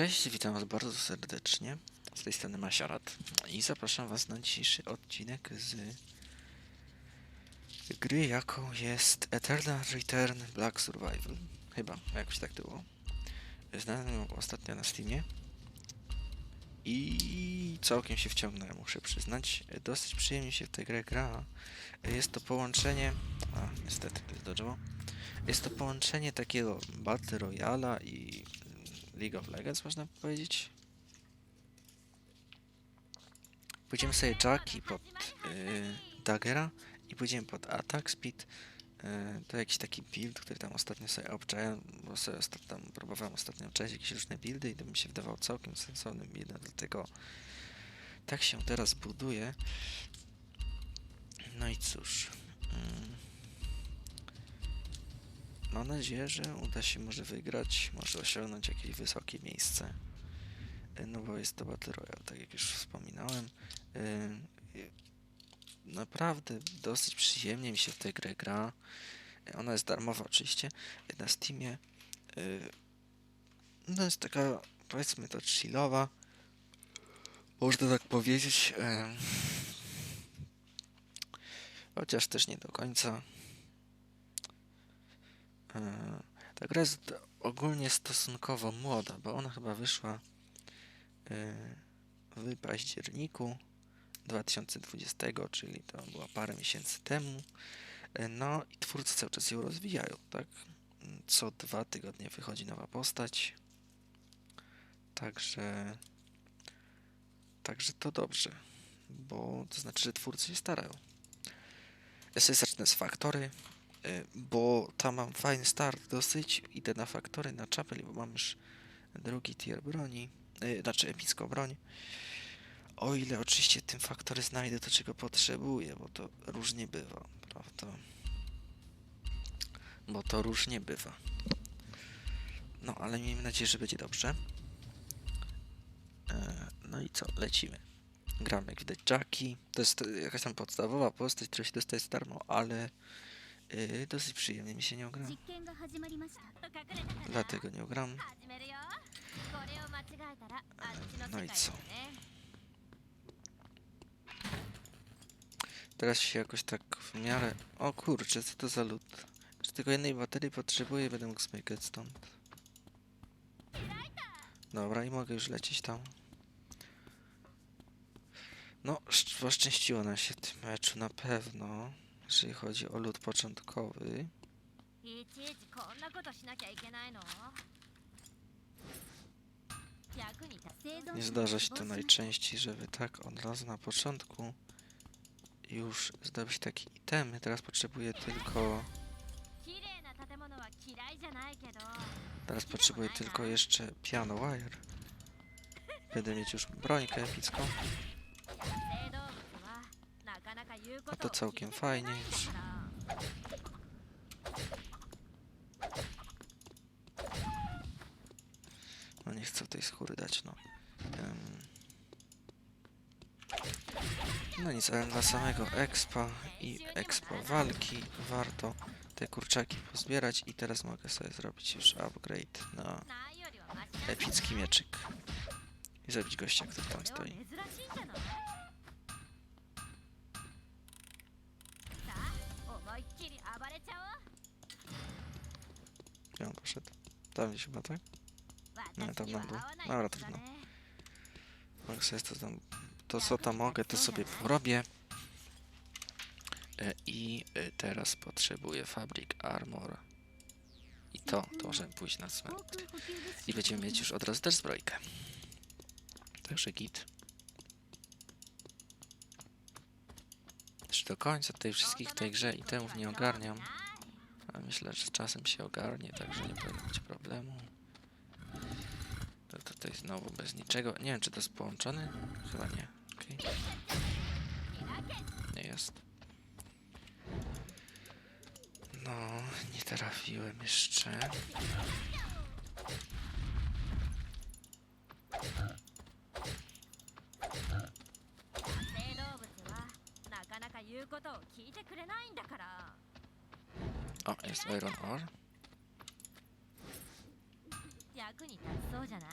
Cześć, witam was bardzo serdecznie. Z tej strony Masiarat i zapraszam was na dzisiejszy odcinek z gry, jaką jest Eternal Return Black Survival. Chyba, jakoś tak było. Znalazłem ją ostatnio na Steamie i całkiem się wciągnąłem, muszę przyznać. Dosyć przyjemnie się w tę grę gra. Jest to połączenie... A, niestety, to jest. Jest to połączenie takiego Battle Royala i League of Legends, można powiedzieć. Pójdziemy sobie Jacki pod y, Daggera i pójdziemy pod Attack Speed. Y, to jakiś taki build, który tam ostatnio sobie obczałem, bo sobie ostat, tam próbowałem ostatnio obczaić jakieś różne buildy i to mi się wydawało całkiem sensownym buildem, dlatego tak się teraz buduje. No i cóż. Mm. Mam nadzieję, że uda się może wygrać, może osiągnąć jakieś wysokie miejsce. Y, No bo jest to Battle Royale, tak jak już wspominałem. Y, y, Naprawdę dosyć przyjemnie mi się w tę grę gra. Ona jest darmowa oczywiście na Steamie. No jest taka, powiedzmy to chillowa. Można tak powiedzieć. Chociaż też nie do końca. E, Ta gra jest ogólnie stosunkowo młoda, bo ona chyba wyszła e, w październiku 2020, czyli to była parę miesięcy temu. E, No i twórcy cały czas ją rozwijają, tak? Co dwa tygodnie wychodzi nowa postać. Także także to dobrze, bo to znaczy, że twórcy się starają. Ja sobie zacznę z Faktory, bo tam mam fajny start dosyć. Idę na Faktory, na Chapel, bo mam już drugi tier broni, y, znaczy epicką broń. O ile oczywiście tym Faktory znajdę to, czego potrzebuję, bo to różnie bywa, prawda? Bo to różnie bywa. No, ale miejmy nadzieję, że będzie dobrze. E, No i co, lecimy. Gram jak widać Jackie. To jest e, jakaś tam podstawowa postać, która się dostaje za darmo, ale Yy, dosyć przyjemnie mi się nie gra. Dlatego nie gram. No i co? Teraz się jakoś tak w miarę... O kurczę, co to za lód? Czy tylko jednej baterii potrzebuję będę mógł smykać stąd. Dobra, i mogę już lecieć tam. No, szczęściło nam się w tym meczu, na pewno jeżeli chodzi o lód początkowy. Nie zdarza się to najczęściej, żeby tak od razu na początku już zdobyć taki itemy. Teraz potrzebuję tylko... Teraz potrzebuję tylko jeszcze piano wire. Będę mieć już brońkę epicką. A to całkiem fajnie już. No nie chcę tej skóry dać, no. No nic, ale dla samego expa i Expo walki warto te kurczaki pozbierać i teraz mogę sobie zrobić już upgrade na epicki mieczyk i zabić gościa, który tam stoi. Gdzie on poszedł? Tam gdzieś chyba, tak? Nie, tam na dół. Dobra, trudno. Mogę sobie to tam... To co tam mogę, to sobie porobię. E, I e, teraz potrzebuję fabryk armor. I to, to możemy pójść na cment. I będziemy mieć już od razu też zbrojkę. Także git. Czy do końca tej wszystkich tej grze itemów nie ogarniam. Myślę, że z czasem się ogarnie, także nie powinno być problemu. To tutaj znowu bez niczego. Nie wiem, czy to jest połączone? Chyba nie. Okej. Nie jest. No, nie trafiłem jeszcze. this iron ore. 役に立そうじゃない？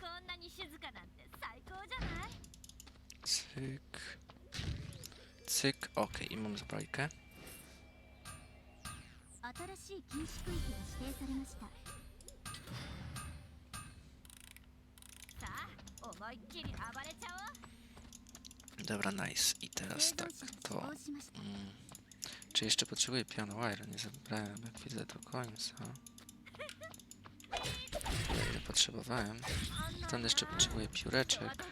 こんなに静かなんて最高じゃない？Cyk. Cyk. Ok, i mam zbrojkę. 新しい禁止区域指定されましたさあ思いっきり暴れちゃおう Dobra, nice. I teraz tak, to... Mm, czy jeszcze potrzebuję pion wire? Nie zabrałem jak widzę do końca. Ile potrzebowałem. Tam jeszcze potrzebuję pióreczek.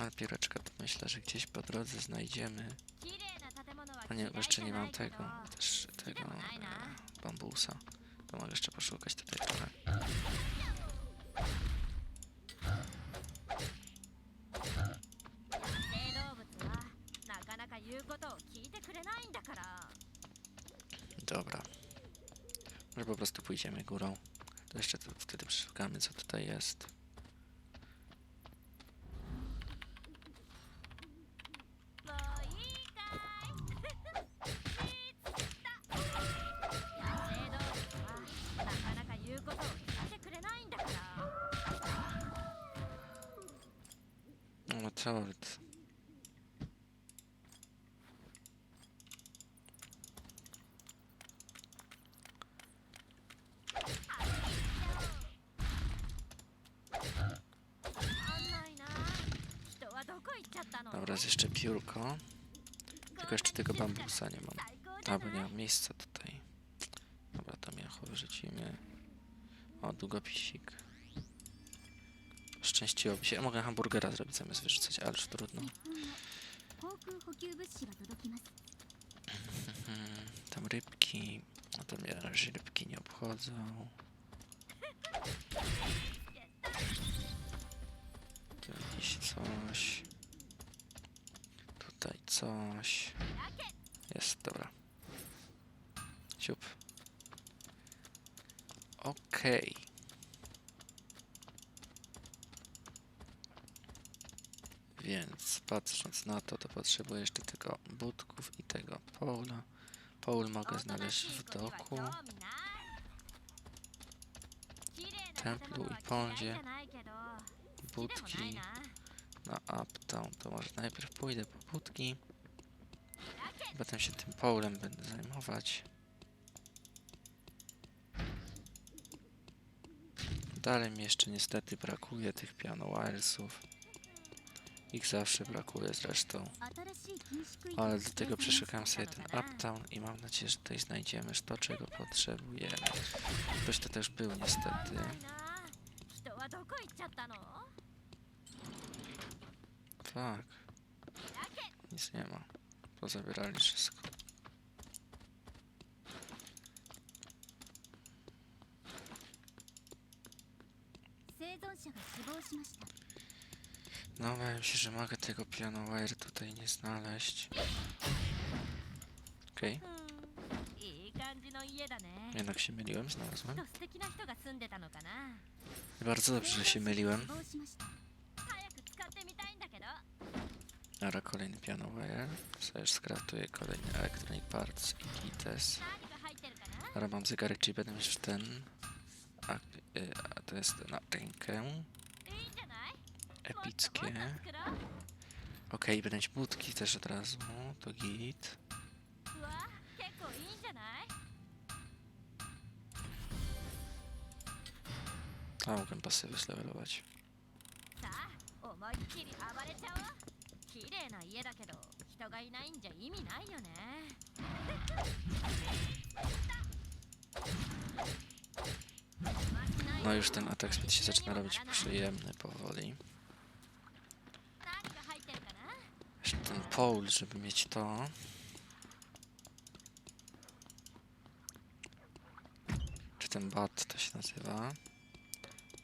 Ale pióreczka to myślę, że gdzieś po drodze znajdziemy. O nie, jeszcze nie mam tego. Też tego e, bambusa. To mogę jeszcze poszukać tutaj trochę. Dobra. Może po prostu pójdziemy górą. To jeszcze tu, wtedy przeszukamy, co tutaj jest. Teraz jeszcze piórko. Tylko jeszcze tego bambusa nie mam. A, bo nie mam miejsca tutaj. Dobra, tam jacho wyrzucimy. O, długopisik. Szczęściłoby się. Ja mogę hamburgera zrobić zamiast wyrzucać, ale już trudno. Tam rybki. No to mnie raczej rybki nie obchodzą. Tu jakieś coś. Coś. Jest, dobra. Siup. Okej. Więc patrząc na to, to potrzebuję jeszcze tylko budków i tego pola. Pole mogę znaleźć w doku. Templu i pądzie. Budki na uptown. To może najpierw pójdę po budki. Potem się tym polem będę zajmować. Dalej mi jeszcze niestety brakuje tych piano wilesów. Ich zawsze brakuje zresztą. Ale do tego przeszukam sobie ten uptown i mam nadzieję, że tutaj znajdziemy to, czego potrzebujemy. Ktoś to też był niestety. Tak. Nic nie ma. Pozabierali wszystko. No, bałem się, że mogę tego pianowire tutaj nie znaleźć. Okej. Okay. Jednak się myliłem, znalazłem. Bardzo dobrze, że się myliłem. Dobra, kolejny piano wire. Sobie już skraftuję kolejny Electronic Parts i Gites. Dobra, mam zegarek, czyli będę już ten... A, y, a to jest na rękę. Epickie. Okej, okay, będę mieć budki też od razu. To git. A, mogę pasywy zlevelować. 綺麗な家だけど人がいないんじゃ意味ないよね No już ten atak speed się zaczyna robić przyjemny powoli. 何が入ってるかな Jeszcze ten pole, żeby mieć to. Czy ten bat to się nazywa?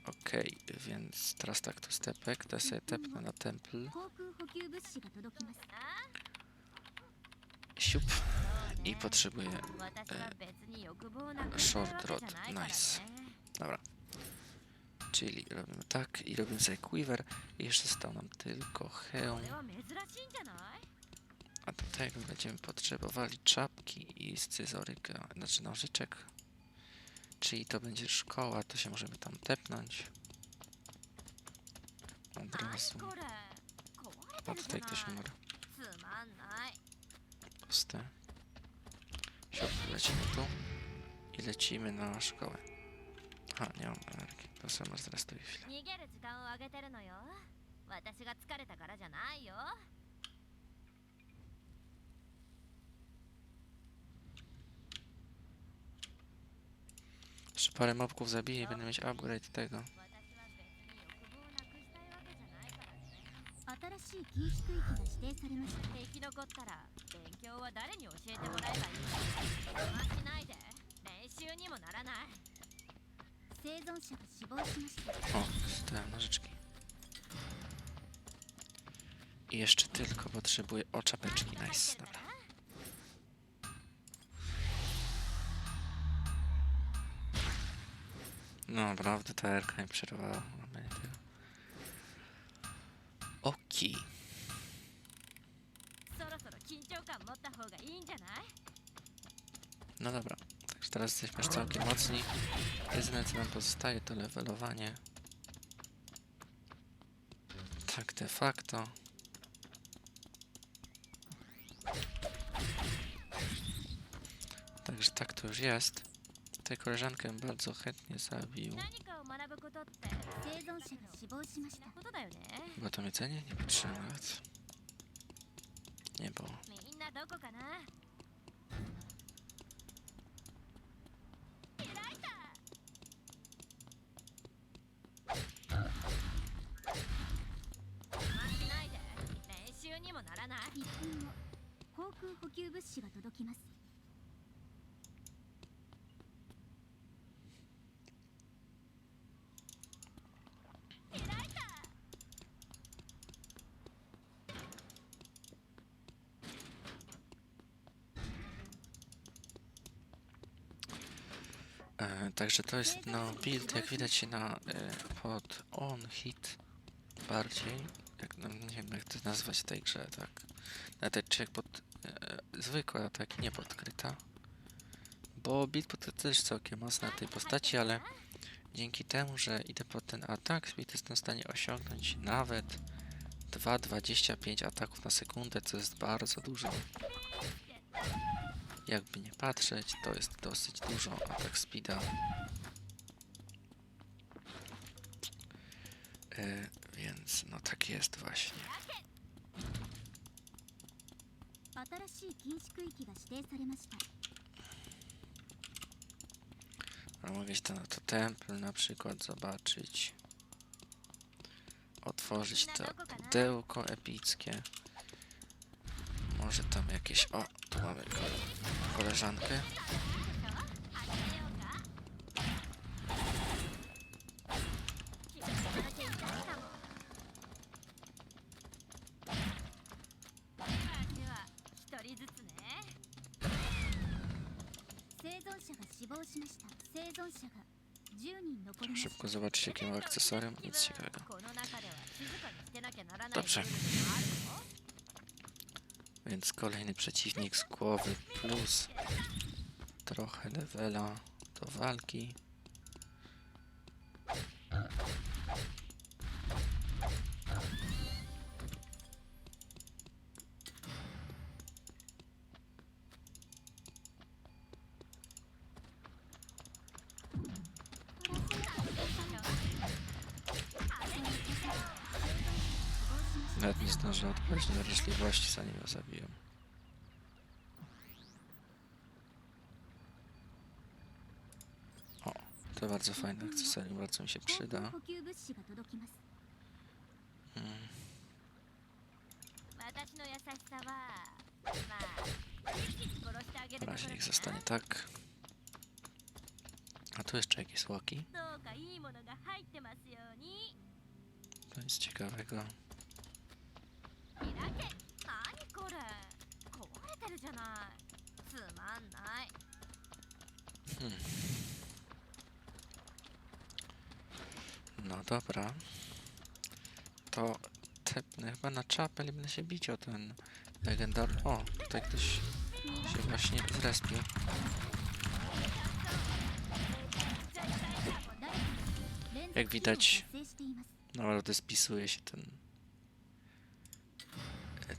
Okej, więc teraz tak, to stepek, to ja sobie tepnę na temple. 航空補給物資が届きます Siup. そうね I potrzebuję 私は別に欲望なく short わけじゃないからね rod. Nice. Dobra. Czyli robimy tak i robimy sobie quiver. I jeszcze został nam tylko こ hełm. れは珍しいんじゃない A do tego będziemy potrzebowali czapki i scyzoryka, znaczy nożyczek. Czyli to będzie szkoła, to się możemy tam tepnąć. Od 何 razu. これ 壊 O, れてるじ tutaj ゃ ktoś ない numer つまんない pusty. Siop, lecimy tu. I lecimy na szkołę. A, nie mam energii. To sobie zrestuję chwilę. 逃げる時間をあげてるのよ私が疲れたからじゃないよ Jeszcze parę mobków zabiję i będę mieć upgrade tego. 禁止区域が指定されました生き残ったら勉強は誰に教えてもらえばいい邪魔しないで練習にもならない生存者が死亡しました O, dostałem nożyczki. I jeszcze tylko potrzebuję o czapeczki. Nice, dobra. No naprawdę ta erka mi przerwała. Mamy tego. 方がいいんじゃない No dobra. Także teraz jesteśmy już całkiem mocni. Jedyne co nam pozostaje to levelowanie. Tak de facto. Także tak to już jest. Tę koleżankę bym bardzo chętnie zabił. 何かを学ぶことって生存者が死亡しましそんたなことだよね Bo to jedzenie nie patrzyłem nawet. Nie było. みんなど こかな。開いた。邪魔しないで。練習にもならない。1分後航空補給物資が届きます。Także to jest no build, jak widać na e, pod on hit bardziej. Jak, no, nie wiem jak to nazwać w tej grze, tak. Na czy jak pod e, zwykłe ataki, nie podkryta. Bo build pod to też całkiem mocny na tej postaci, ale dzięki temu, że idę pod ten atak, speed jestem w stanie osiągnąć nawet 2,25 ataków na sekundę, co jest bardzo dużo. Jakby nie patrzeć, to jest dosyć dużo atak speeda. Yy, więc no tak jest właśnie. A mogę iść na to templ na przykład zobaczyć. Otworzyć to pudełko epickie. Może tam jakieś... O, tu mamy kole koleżankę. Szybko zobaczyć jakie ma akcesorium, nic ciekawego. Dobrze. Więc kolejny przeciwnik z głowy plus trochę levela do walki. Nawet nie zdążę odpaść na wrażliwości, zanim ją zabiję. O, to bardzo fajne akcesorium, bardzo mi się przyda. Mm. Na razie niech zostanie tak. A tu jeszcze jakieś słoki. To no nic ciekawego. じゃないつまんない Hmm. No dobra. To tepnę chyba na czapel i będę się bić o ten legendarny... O, tutaj ktoś się właśnie zrespił. Jak widać, 達成しています naprawdę spisuje się ten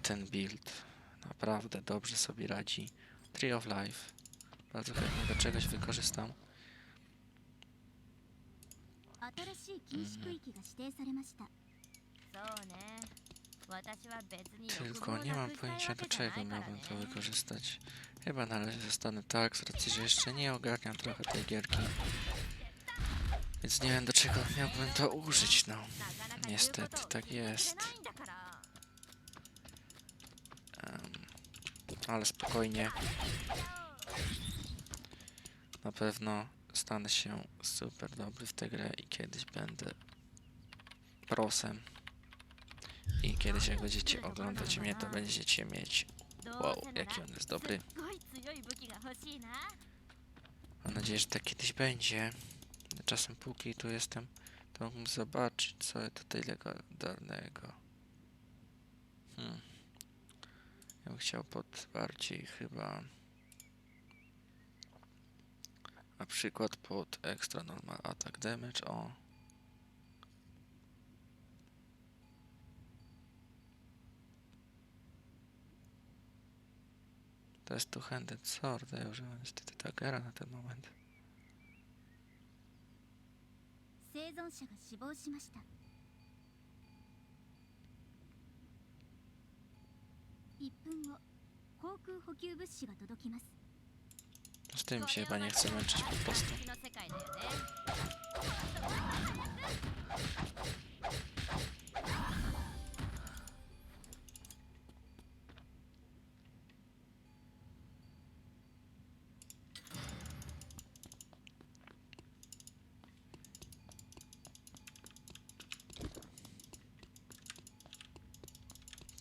ten build. naprawdę dobrze sobie radzi. Tree of Life. Bardzo chętnie do czegoś wykorzystam. Mhm. Tylko nie mam pojęcia do czego miałbym to wykorzystać. Chyba na zostanę tak, z racji, że jeszcze nie ogarniam trochę tej gierki. Więc nie wiem do czego miałbym to użyć, no. Niestety, tak jest. ale spokojnie. Na pewno stanę się super dobry w tę grę i kiedyś będę prosem. I kiedyś jak będziecie oglądać mnie, to będziecie mieć wow, jaki on jest dobry. Mam nadzieję, że tak kiedyś będzie. Czasem póki tu jestem, to mógł zobaczyć co jest tutaj legendarnego. Hmm. Ja bym chciał pod bardziej chyba... Na przykład pod extra normal attack damage, o. To jest two-handed sword, a ja używam niestety Dagera na ten moment. 生存者が死亡しました 1分後航空補給物資が届きます Z tym się chyba nie chcę męczyć po prostu.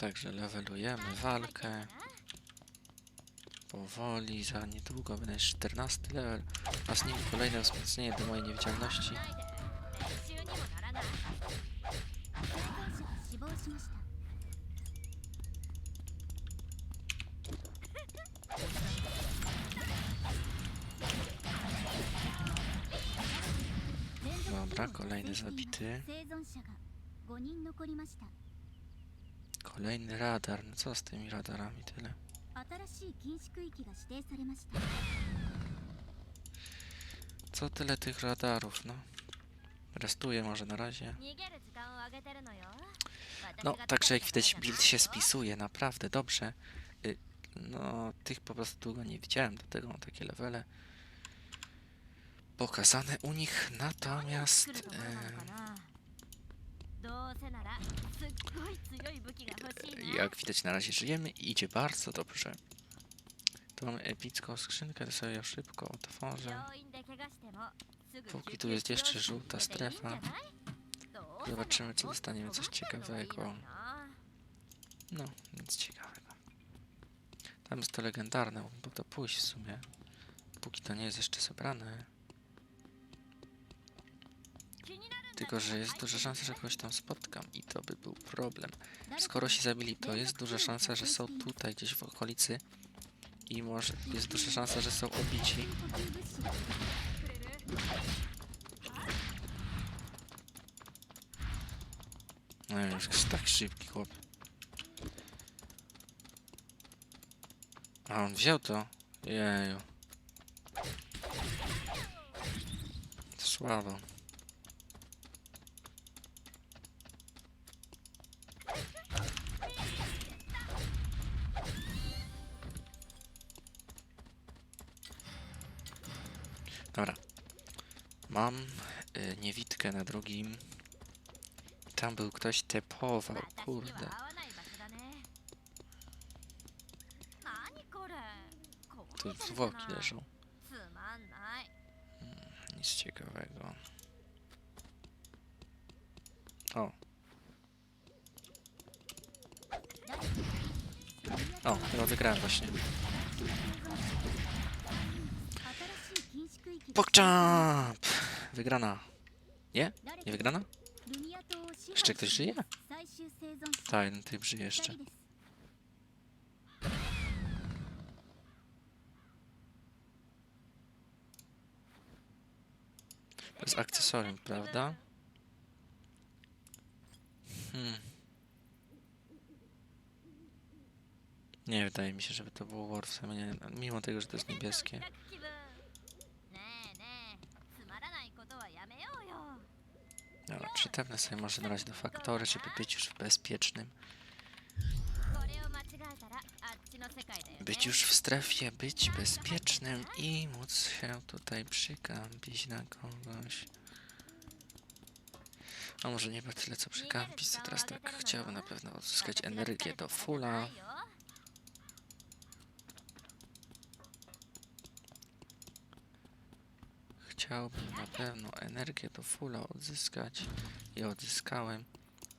Także levelujemy walkę. Powoli, za niedługo będę 14 level, a z nim kolejne wzmocnienie do mojej niewidzialności. Dobra, kolejny zabity. Kolejny radar. No co z tymi radarami tyle? Co tyle tych radarów, no? Restuję może na razie. No, także jak widać build się spisuje, naprawdę dobrze. Y, no, tych po prostu długo nie widziałem, dlatego mam takie levele pokazane u nich. Natomiast... E jak widać na razie żyjemy i idzie bardzo dobrze. Tu mamy epicką skrzynkę, to sobie ją szybko otworzę. Póki tu jest jeszcze żółta strefa. Zobaczymy, czy dostaniemy coś ciekawego. No, nic ciekawego. Tam jest to legendarne, bo to pójść w sumie. Póki to nie jest jeszcze zebrane. Tylko, że jest duża szansa, że kogoś tam spotkam i to by był problem. Skoro się zabili, to jest duża szansa, że są tutaj gdzieś w okolicy i może jest duża szansa, że są obici. No już tak szybki chłop. A on wziął to? Jeju. Słabo. Dobra. Mam y, niewidkę na drugim. Tam był ktoś tepował, kurde. Tu zwłoki leżą. Hmm, nic ciekawego. O. O, chyba wygrałem właśnie. PogChamp! Wygrana. Nie? Nie wygrana? Jeszcze ktoś żyje? Tak, ten typ żyje jeszcze. To jest akcesorium, prawda? Hmm. Nie wydaje mi się, żeby to było Warframe, mimo tego, że to jest niebieskie. Dobra, przytepnę sobie może na razie do faktory, żeby być już w bezpiecznym. Być już w strefie, być bezpiecznym i móc się tutaj przykampić na kogoś. A może nie ma tyle co przykampić, to teraz tak chciałbym na pewno odzyskać energię do fulla. Chciałbym na pewno energię do fulla odzyskać i odzyskałem.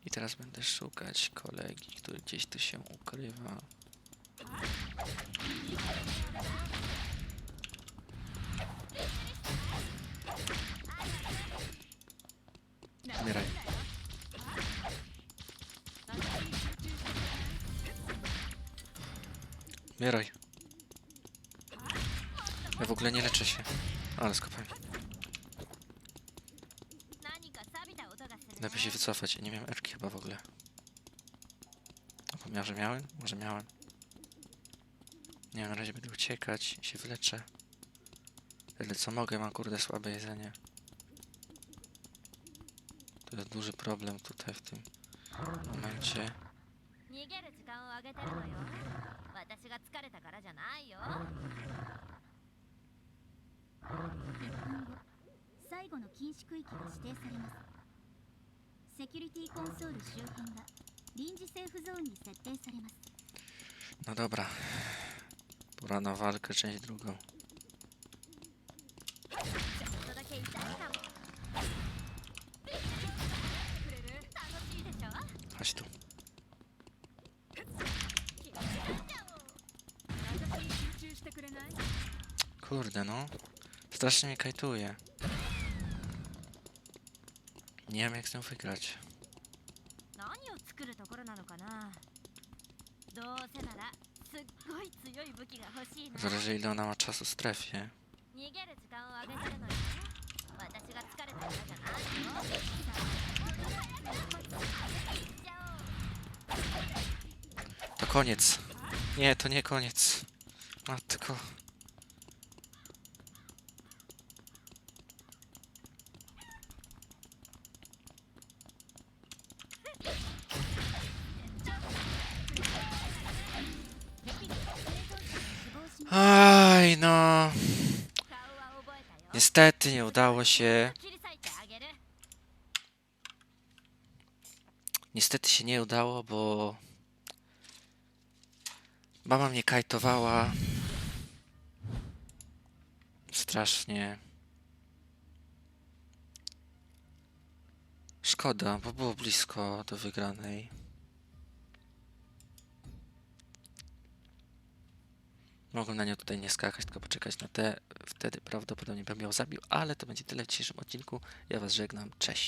I teraz będę szukać kolegi, który gdzieś tu się ukrywa. Umieraj. Umieraj. Ja w ogóle nie leczę się. Ale skopałem. Się wycofać. Nie miałem Ewki chyba w ogóle. Zapomniałem, że miałem? Może miałem. Nie wiem, na razie będę uciekać i się wyleczę. Tyle co mogę, mam kurde słabe jedzenie. To jest duży problem tutaj w tym momencie. セキュリティコンソール周辺が臨時セーフゾーンに設定されます No dobra. Pora na walkę, część drugą. ちょっとだけ痛いかも楽しいでしょ Chodź tu. 私に集中してくれない Kurde no. Strasznie mnie kajtuje. nie wiem jak z nią wygrać. Zależy ile ona ma czasu w strefie. To koniec. Nie, to nie koniec. Matko. Ej, no. Niestety nie udało się. Niestety się nie udało, bo mama mnie kajtowała strasznie. Szkoda, bo było blisko do wygranej. Mogłem na nią tutaj nie skakać, tylko poczekać na te. Wtedy prawdopodobnie bym ją zabił, ale to będzie tyle w dzisiejszym odcinku. Ja Was żegnam. Cześć.